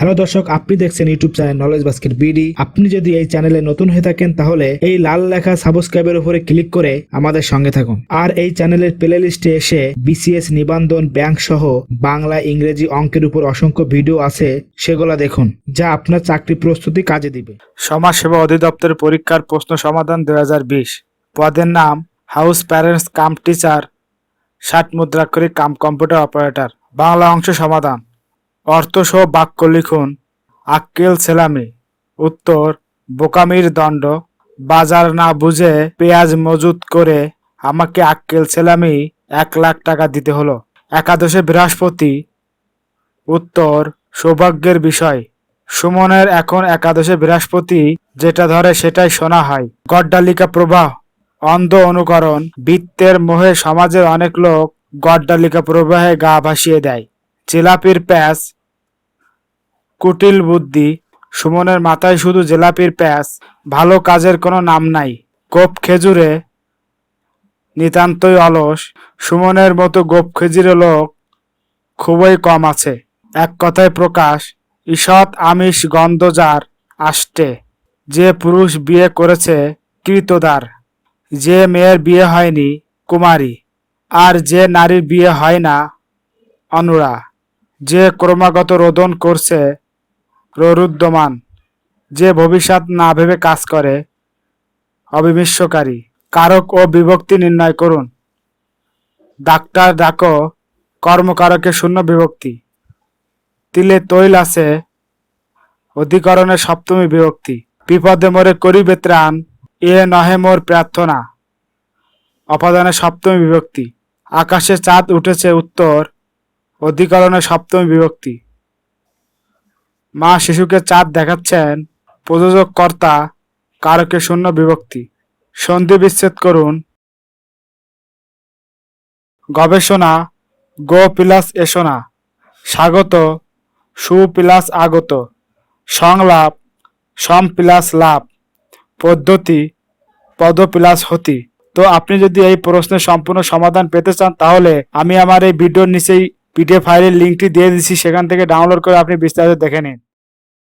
Hello দর্শক, আপনি দেখছেন YouTube channel knowledge basket BD আপনি যদি এই চ্যানেলে নতুন হয়ে থাকেন, তাহলে এই লাল লেখা সাবস্ক্রাইবের উপরে ক্লিক করে আমাদের সঙ্গে থাকুন। আর এই চ্যানেলের প্লে লিস্টে এসে বিসিএস নিবন্ধন ব্যাংক সহ বাংলা, ইংরেজি অঙ্কের উপর অসংখ্য ভিডিও আছে, সেগুলো দেখুন, যা আপনার চাকরি প্রস্তুতি কাজে দিবে। সমাজসেবা অধিদপ্তরের পরীক্ষার প্রশ্ন সমাধান দু হাজার বিশ। পদের নাম হাউস প্যারেন্টস কাম টিচার ষাট মুদ্রাক্ষরিক কাম কম্পিউটার অপারেটর বাংলা অংশ সমাধান। অর্থ সহ বাক্য লিখুন। আক্কেল সেলামি। উত্তর, বোকামির দণ্ড। বাজার না বুঝে পেঁয়াজ মজুত করে আমাকে আক্কেল সেলামি এক লাখ টাকা দিতে হলো। একাদশে বৃহস্পতি। উত্তর, সৌভাগ্যের বিষয়। সুমনের এখন একাদশে বৃহস্পতি, যেটা ধরে সেটাই শোনা হয়। গড্ডালিকা প্রবাহ অন্ধ অনুকরণ। বৃত্তের মোহে সমাজের অনেক লোক গড্ডালিকা প্রবাহে গা ভাসিয়ে দেয়। জিলাপির প্যাঁচ, কুটিল বুদ্ধি, সুমনের মাথায় শুধু জেলাপির প্যাঁচ, ভালো কাজের কোনো নাম নাই। গোপ খেজুরে, নিতান্তই অলস, সুমনের মতো গোপ খেজুরে লোক খুবই কম আছে। এক কথায় প্রকাশ, ঈষৎ আমিষ গন্ধজার আষ্টে, যে পুরুষ বিয়ে করেছে কৃতদার, যে মেয়ের বিয়ে হয়নি কুমারী, আর যে নারীর বিয়ে হয় না অনুরা। যে ক্রমাগত রোদন করছে প্ররুদ্ধমান, যে ভবিষ্যৎ না ভেবে কাজ করে অবিমিশ্বকারী কারক ও বিভক্তি নির্ণয় করুন। ডাক্তার ডাকো, কর্মকারকে শূন্য বিভক্তি। তিলে তৈল আছে অধিকরণের সপ্তমী বিভক্তি। বিপদে মোরে করিবে ত্রাণ, এ নহে মোর প্রার্থনা। অপাদানের সপ্তমী বিভক্তি। আকাশে চাঁদ উঠেছে উত্তর অধিকরণের সপ্তমী বিভক্তি। মা শিশুকে চাঁদ দেখাচ্ছেন, প্রযোজক কর্তা কারকে শূন্য বিভক্তি। সন্ধি বিচ্ছেদ করুন। গবেষণা, গো প্লাস এসোনা স্বাগত, সু প্লাস আগত। সংলাপ, সম প্লাস লাভ। পদ্ধতি, পদ প্লাস হতি। তো আপনি যদি এই প্রশ্নের সম্পূর্ণ সমাধান পেতে চান, তাহলে আমি আমার এই ভিডিওর নিচেই পিডিএফ ফাইলের লিঙ্কটি দিয়ে দিচ্ছি সেখান থেকে ডাউনলোড করে আপনি বিস্তারিত দেখে নিন।